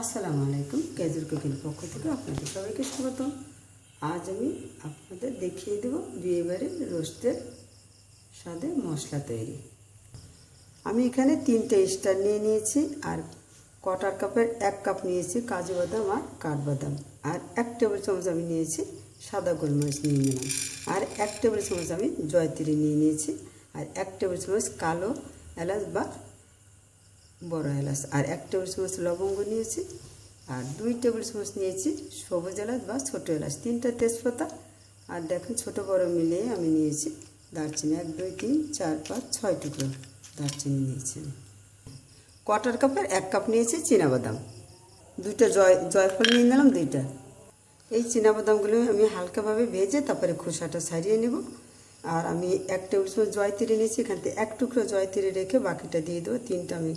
আসসালামু আলাইকুম, কেজুর কুকির পক্ষ থেকে আপনাদের সবাইকে স্বাগত আজ আমি আপনাদের দেখিয়ে দেব বিয়েবাড়ির রোস্টের স্বাদে মশলা তৈরি। আমি এখানে তিনটে স্টার নিয়ে নিয়েছি আর কটার কাপের এক কাপ নিয়েছি কাজু বাদাম আর কাঠবাদাম। আর এক টেবিল চামচ আমি নিয়েছি সাদা গোলমরিচ নিয়ে নিলাম। আর এক টেবিল চামচ আমি জয়তিরি নিয়ে নিয়েছি। আর এক টেবিল চামচ কালো এলাচ বা বড় এলাচ। আর এক টেবিল চামচ লবঙ্গ নিয়েছি, আর দুই টেবিল চামচ নিয়েছি সবুজ এলাচ বা ছোটো এলাচ, তিনটা তেজপাতা। আর দেখুন ছোটো বড় মিলিয়ে আমি নিয়েছি দারচিনি, এক, দুই, তিন, চার, পাঁচ, ছয় টুকরো দারচিনি নিয়েছি। কোয়ার্টার কাপের এক কাপ নিয়েছি বাদাম দুইটা জয়, জয়ফল নিয়ে নিলাম দুইটা। এই বাদামগুলো আমি হালকাভাবে ভেজে তারপরে খোসাটা ছাড়িয়ে নেব। আর আমি এক টেবিল স্পুন জয়তিরি নিয়েছি, এখান থেকে এক টুকরো জয়তিরি রেখে বাকিটা দিয়ে দেবো। তিনটা আমি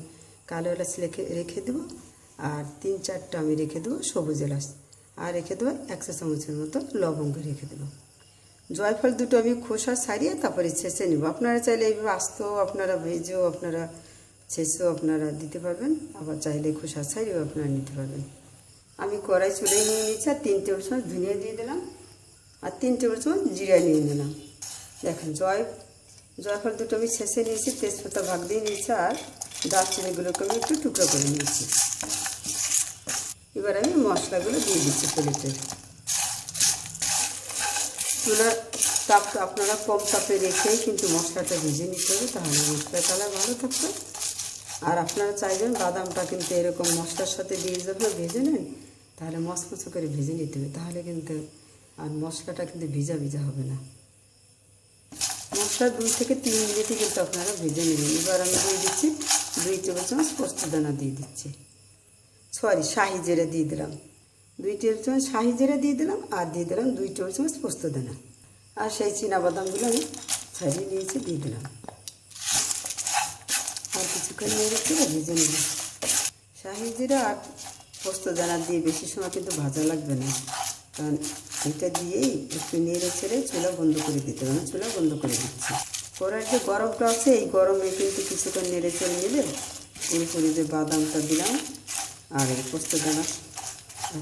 কালো এলাচ রেখে রেখে দেবো আর তিন চারটা আমি রেখে দেবো সবুজ এলাচ। আর রেখে দেবো একশো চামচের মতো লবঙ্গ রেখে দেবো। জয়ফল দুটো আমি খোসা সারিয়ে তারপরে ছেঁচে নেব। আপনারা চাইলে এইভাবে আস্তেও আপনারা ভেজেও আপনারা ছেঁচেও আপনারা দিতে পারবেন। আবার চাইলে খোসা ছাড়িয়েও আপনারা নিতে পারবেন। আমি কড়াই চুলে নিয়ে নিচ্ছি আর তিন টেবিল চামচ ধনিয়া দিয়ে দিলাম। আর তিন টেবিল চামচ জিরা নিয়ে নিলাম। দেখেন জয়, জয়ফল দুটো আমি ছেঁচে নিয়েছি, তেজপাতা ভাগ দিয়ে নিয়েছি আর দারচিনিগুলোকে আমি একটু টুকরো করে নিয়েছি। এবার আমি মশলাগুলো দিয়ে দিচ্ছি প্লেটের চুলার তাপটা আপনারা কম তাপে রেখেই কিন্তু মশলাটা ভেজে নিতে হবে, তাহলে মশলার কালার ভালো থাকবে। আর আপনারা চাইবেন বাদামটা কিন্তু এরকম মশলার সাথে দিয়ে যখন ভেজে নেন, তাহলে মশমশো করে ভেজে নিতে হবে। তাহলে কিন্তু আর মশলাটা কিন্তু ভিজা ভিজা হবে না। মশলা দুই থেকে তিন মিনিটই কিন্তু আপনারা ভেজে নেবেন। এবার আমি দিয়ে দিচ্ছি দুই টেবিল চামচ পোস্ত দানা দিয়ে দিচ্ছি। সরি শাহি জিরে দিয়ে দিলাম। দুই টেবিল চামচ শাহি জিরে দিয়ে দিলাম আর দিয়ে দিলাম দুই টেবিল চামচ পোস্ত দানা। আর সেই বাদামগুলো আমি ছাড়িয়ে নিয়েছি দিয়ে দিলাম। আর কিছুক্ষণ নিয়ে রেখে ভেজে নেব। শাহি জিরা আর পোস্ত দানা দিয়ে বেশি সময় কিন্তু ভাজা লাগবে না। এটা দিয়েই একটু নেড়ে ছেড়ে চুলা বন্ধ করে দিতে হবে। চুলা বন্ধ করে দিচ্ছি। কড়ার যে গরমটা আছে, এই গরমে কিন্তু কিছুক্ষণ নেড়ে চেড়ে নিলে পুরোপুরি যে বাদামটা দিলাম আর এই পোস্ত দানা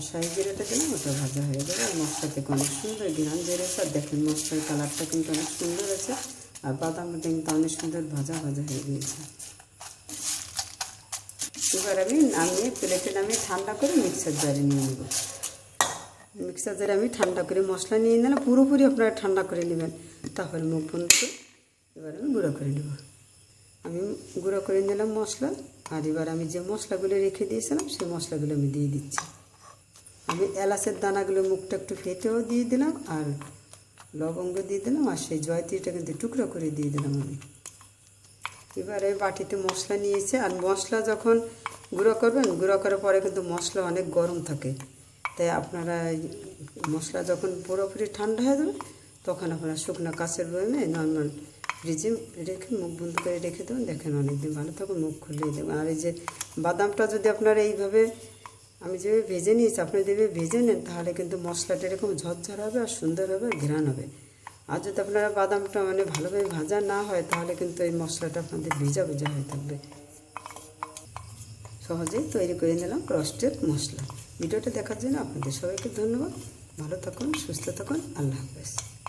শাহি জিরাটা দিলাম, ওটা ভাজা হয়ে যাবে আর মশলা থেকে অনেক সুন্দর গ্রাম বেরোচ্ছে আর দেখেন মশলার কালারটা কিন্তু অনেক সুন্দর আছে আর বাদামটা কিন্তু অনেক সুন্দর ভাজা ভাজা হয়ে গিয়েছে। এবার আমি নামিয়ে, প্লেটে নামিয়ে ঠান্ডা করে মিক্সার জারে নিয়ে নেব। মিক্সার জারে আমি ঠান্ডা করে মশলা নিয়ে নিলাম, পুরোপুরি আপনারা ঠান্ডা করে নেবেন। তারপরে মুখ বন্ধ এবার আমি গুঁড়ো করে নেব। আমি গুঁড়ো করে নিলাম মশলা, আর এবার আমি যে মশলাগুলো রেখে দিয়েছিলাম, সেই মশলাগুলো আমি দিয়ে দিচ্ছি। আমি এলাচের দানাগুলো মুখটা একটু ফেটেও দিয়ে দিলাম, আর লবঙ্গ দিয়ে দিলাম, আর সেই জয়ত্রীটা কিন্তু টুকরো করে দিয়ে দিলাম আমি। এবারে বাটিতে মশলা নিয়েছে, আর মশলা যখন গুঁড়ো করবেন, গুঁড়ো করার পরে কিন্তু মশলা অনেক গরম থাকে। তাই আপনারা মশলা যখন পুরোপুরি ঠান্ডা হয়ে যাবে, তখন আপনারা শুকনো কাছের বয়মে নর্মাল ফ্রিজে রেখে মুখ বন্ধ করে রেখে দেবেন, দেখেন অনেকদিন ভালো থাকুন, মুখ খুলে দেবেন। আর এই যে বাদামটা যদি আপনারা এইভাবে আমি যেভাবে ভেজে নিয়েছি, আপনি যেভাবে ভেজে নেন, তাহলে কিন্তু মশলাটা এরকম ঝরঝর হবে আর সুন্দর হবে, ঘ্রাণ হবে। আর যদি আপনারা বাদামটা মানে ভালোভাবে ভাজা না হয়, তাহলে কিন্তু এই মশলাটা আপনাদের ভিজা ভিজা হয়ে থাকবে। সহজেই তৈরি করে নিলাম রস্টের মশলা। ভিডিওটা দেখার জন্য আপনাদের সবাইকে ধন্যবাদ। ভালো থাকুন, সুস্থ থাকুন। আল্লাহ হাফেজ।